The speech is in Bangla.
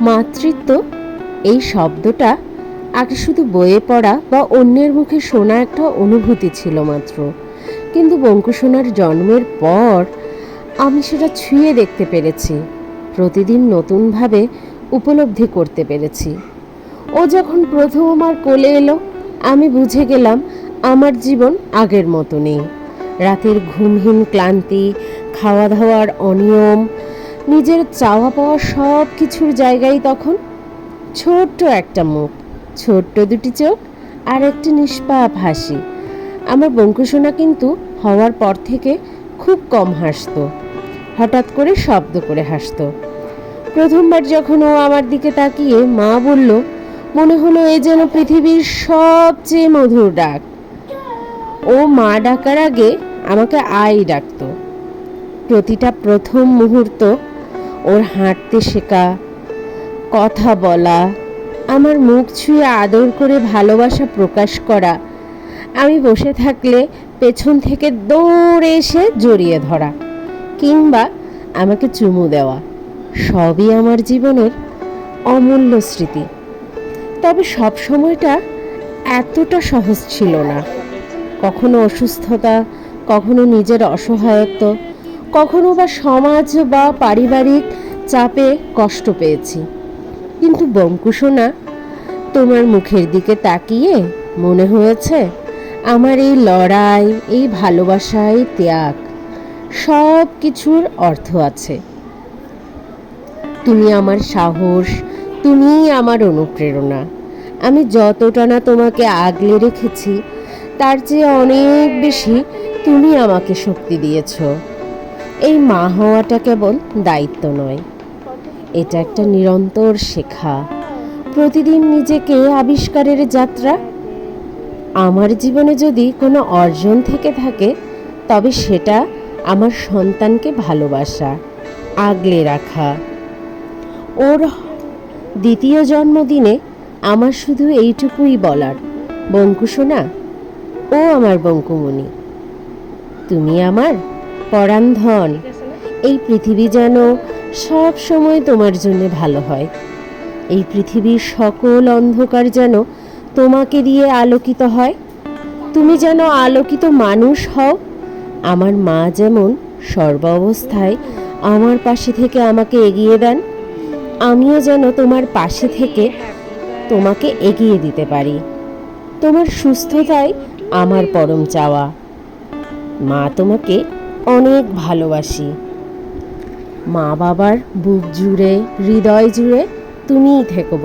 মাতৃত্ব? এই শব্দটা আগে শুধু বইয়ে পড়া বা অন্যের মুখে শোনা একটা অনুভূতি ছিল মাত্র। কিন্তু বঙ্কুসোনার জন্মের পর আমি সেটা ছুঁয়ে দেখতে পেরেছি, প্রতিদিন নতুনভাবে উপলব্ধি করতে পেরেছি। ও যখন প্রথম আমার কোলে এলো, আমি বুঝে গেলাম আমার জীবন আগের মতো নেই রাতের ঘুমহীন ক্লান্তি খাওয়া দাওয়ার অনিয়ম নিজের চাওয়া পাওয়া সব কিছুর জায়গায় তখন ছোট্ট একটা মুখ, ছোট্ট দুটি চোখ আর একটি নিষ্পাপ হাসি। আমার বঙ্কুসোনা কিন্তু হওয়ার পর থেকে খুব কম হাসতো। হঠাৎ করে শব্দ করে হাসতো। প্রথমবার যখন ও আমার দিকে তাকিয়ে মা বলল, মনে হলো এ যেন পৃথিবীর সবচেয়ে মধুর ডাক। ও মা ডাকার আগে আমাকে আই ডাকতো। প্রতিটা প্রথম মুহূর্ত ওর হাঁটতে শেখা, কথা বলা, আমার মুখ ছুঁয়ে আদর করে ভালোবাসা প্রকাশ করা, আমি বসে থাকলে পেছন থেকে দৌড়ে এসে জড়িয়ে ধরা, কিংবা আমাকে চুমু দেওয়া, সবই আমার জীবনের অমূল্য স্মৃতি। তবে সব সময়টা এতটা সহজ ছিল না। কখনো অসুস্থতা, কখনো নিজের অসহায়ত্ব কখনো বা সমাজ বা পারিবারিক চাপে কষ্ট পেয়েছি। কিন্তু বঙ্কুসোনা তোমার মুখের দিকে তাকিয়ে মনে হয়েছে, আমার এই লড়াই, এই ভালোবাসা, এই ত্যাগ সব কিছুর অর্থ আছে। তুমি আমার সাহস তুমিই আমার অনুপ্রেরণা। আমি যতটা না তোমাকে আগলে রেখেছি, তার চেয়ে অনেক বেশি তুমি আমাকে শক্তি দিয়েছ। এই মা হওয়াটা কেবল দায়িত্ব নয়। এটা একটা নিরন্তর শেখা। প্রতিদিন নিজেকে আবিষ্কারের যাত্রা। আমার জীবনে যদি কোনো অর্জন থেকে থাকে, তবে সেটা আমার সন্তানকে ভালোবাসা, আগলে রাখা। ওর দ্বিতীয় জন্মদিনে আমার শুধু এইটুকুই বলার। বঙ্কুসোনা, ও আমার বঙ্কুমণি। তুমি আমার পরাণ ধন এই পৃথিবী যেন সব সময় তোমার জন্য ভালো হয়। এই পৃথিবীর সকল অন্ধকার যেন তোমাকে দিয়ে আলোকিত হয়। তুমি যেন আলোকিত মানুষ হও। আমার মা যেমন সর্ব অবস্থায় আমার পাশে থেকে আমাকে এগিয়ে দেন, আমিও যেন তোমার পাশে থেকে তোমাকে এগিয়ে দিতে পারি। তোমার সুস্থতাই আমার পরম চাওয়া। মা তোমাকে অনেক ভালোবাসি। মা বাবার বুক জুড়ে হৃদয় জুড়ে তুমিই থেকো